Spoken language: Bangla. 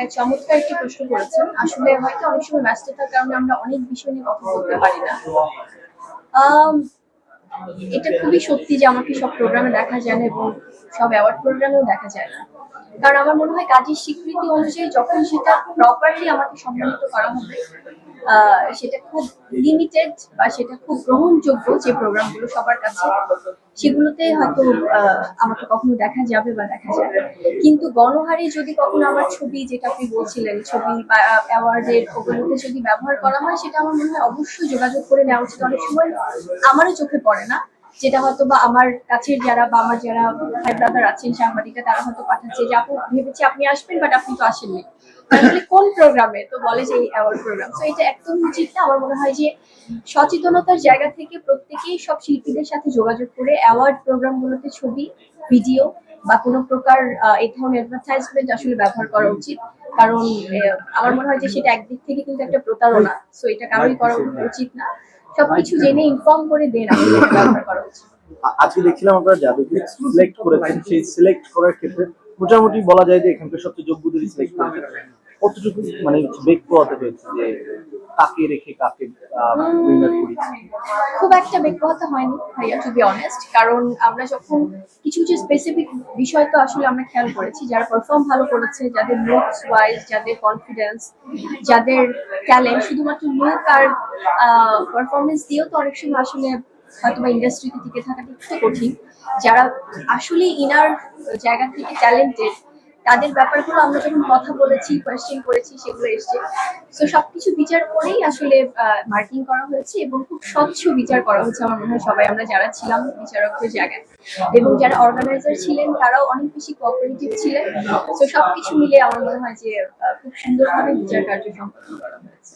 হ্যাঁ চমৎকার একটি প্রশ্ন করেছেন। আসলে হয়তো অনেক সময় ব্যস্ততার কারণে আমরা অনেক বিষয় নিয়ে কথা বলতে পারি না। এটা খুবই সত্যি যে আমাকে সব প্রোগ্রামে দেখা যায় না এবং সব অ্যাওয়ার্ড প্রোগ্রামেও দেখা যায় না। কারণ আমার মনে হয় কাজের স্বীকৃতি অনুযায়ী যখন সেটা প্রপারলি আমাকে সম্মানিত করা হবে সেটা খুব লিমিটেড বা সেটা খুব গ্রহণযোগ্য যে প্রোগ্রামগুলো সবার কাছে, সেগুলোতে হয়তো আমাকে কখনো দেখা যাবে বা দেখা যাবে কিন্তু গণহারে যদি কখনো আমার ছবি, যেটা আপনি বলছিলেন, ছবি বা অ্যাওয়ার্ডের ওগুলোতে যদি ব্যবহার করা হয়, সেটা আমার মনে হয় অবশ্যই যোগাযোগ করে নেওয়া উচিত। অনেক সময় আমারও চোখে পড়ে না। যেটা হয়তো বা আমার কাছের যারা বা আমার যারা ভাই ব্রাদার আছেন সাংবাদিকরা তারা হয়তো পাঠাচ্ছে যে আপু ভেবেছি আপনি আসবেন বাট আপনি তো আসেননি আসলে কোন প্রোগ্রামে তো বলে যে এই অ্যাওয়ার্ড প্রোগ্রাম তো এটা একদম উচিত না। আমার মনে হয় যে সচেতনতার জায়গা থেকে প্রত্যেকেই সব শিল্পীদের সাথে যোগাযোগ করে অ্যাওয়ার্ড প্রোগ্রামগুলোতে ছবি ভিডিও বা কোনো প্রকার এই ধরনের অ্যাডভার্টাইজমেন্ট আসলে ব্যবহার করা উচিত। কারণ আমার মনে হয় যে সেটা একদিক থেকে কিন্তু একটা প্রতারণা। সো এটা কারোই করা উচিত না। সবকিছু জেনে ইনফর্ম করে দেন ব্যবহার করা উচিত আজকে দেখছিলাম আপনারা যাদেরকে সিলেক্ট করেছেন। সেই সিলেক্ট করার ক্ষেত্রে মোটামুটি বলা যায় যে এখানকার সবচেয়ে যোগ্যদের সিলেক্ট করেছেন। কতটুকু মানে বেগ পোয়াতে হয়েছে? যে কাকে রেখে কাকে খুব একটা বেগবহতা হয়নি, ভাইয়া টু বি অনেস্ট কারণ আমরা যখন কিছু কিছু স্পেসিফিক বিষয় তো আসলে আমরা খেয়াল করেছি, যারা পারফর্ম ভালো করেছে, যাদের লুকস ওয়াইজ যাদের কনফিডেন্স যাদের ট্যালেন্ট শুধুমাত্র লুক আর পারফরমেন্স দিয়েও তো অনেক সময় আসলে হয়তো বা ইন্ডাস্ট্রিতে টিকে থাকাটা একটু কঠিন। যারা আসলে ইনার জায়গা থেকে ট্যালেন্টেড তাদের ব্যাপারগুলো আমরা যখন কথা বলেছি কোয়েশ্চেন করেছি, সেগুলো এসছে। তো সবকিছু বিচার করেই আসলে মার্কিং করা হয়েছে এবং খুব স্বচ্ছ বিচার করা হয়েছে আমার মনে হয় সবাই, আমরা যারা ছিলাম বিচারকের জায়গায়। এবং যারা অর্গানাইজার ছিলেন, তারাও অনেক বেশি কোঅপারেটিভ ছিলেন। তো সবকিছু মিলে আমার মনে হয় যে খুব সুন্দরভাবে বিচার কার্য সম্পন্ন করা হয়েছে।